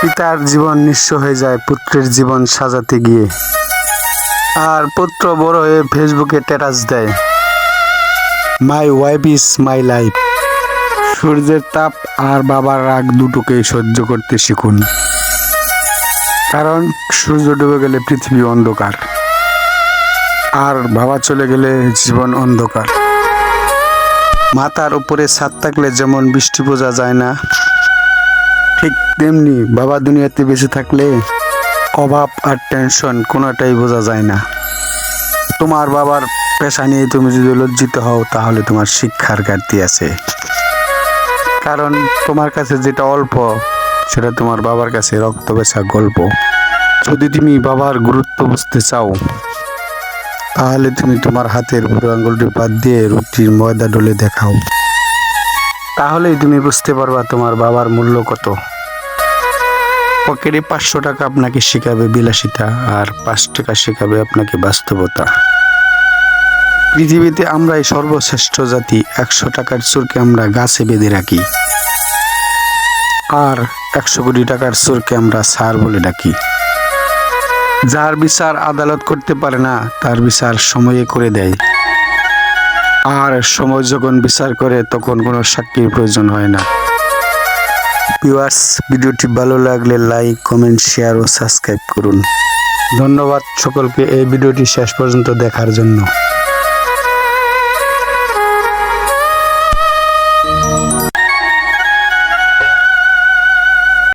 পিতার জীবন নিঃস্ব হয়ে যায়, পুত্রের জীবন সাজাতে গিয়ে। আর পুত্র বড় হয়ে ফেসবুকে স্ট্যাটাস দেয়। My wife is my life সূর্যের তাপ আর বাবার রাগ দুটোকেই সহ্য করতে শিখুন। কারণ সূর্য ডুবে গেলে পৃথিবী অন্ধকার। আর বাবা চলে গেলে জীবন অন্ধকার। মাথার উপরে ছাদ থাকলে যেমন বৃষ্টি বোঝা যায় না ঠিক তেমনি বাবা দুনিয়াতে বেঁচে থাকলে অভাব আর টেনশন কোনোটাই বোঝা যায় না। তোমার বাবার পেশা নিয়ে তুমি যদি লজ্জিত হও, তাহলে তোমার শিক্ষার ঘাটতি আছে। কারণ তোমার কাছে যেটা অল্প, সেটা তোমার বাবার কাছে রক্ত বেচা গল্প। যদি তুমি বাবার গুরুত্ব বুঝতে চাও, তাহলে তুমি তোমার হাতের বুড়ো আঙুলটি বাদ দিয়ে রুটির ময়দা ডলে দেখাও। তাহলেই তুমি বুঝতে পারবা তোমার বাবার মূল্য কত। পকেটে পাঁচশো টাকা আপনাকে শেখাবে বিলাসিতা আর পাঁচ টাকা শেখাবে আপনাকে বাস্তবতা। পৃথিবীতে আমরাই সর্বশ্রেষ্ঠ জাতি, একশো টাকার চোরকে আমরা গাছে বেঁধে রাখি। আর একশো কোটি টাকার চোরকে আমরা সার বলে ডাকি। যার বিচার আদালত করতে পারে না, তার বিচার সময়ে করে দেয়। আর সময় যখন বিচার করে, তখন কোনো সাক্ষীর প্রয়োজন হয় না। ভিউয়ার্স, ভিডিওটি ভালো লাগলে লাইক, কমেন্ট, শেয়ার ও সাবস্ক্রাইব করুন। ধন্যবাদ সকলকে। এই ভিডিওটি শেষ পর্যন্ত দেখার জন্য।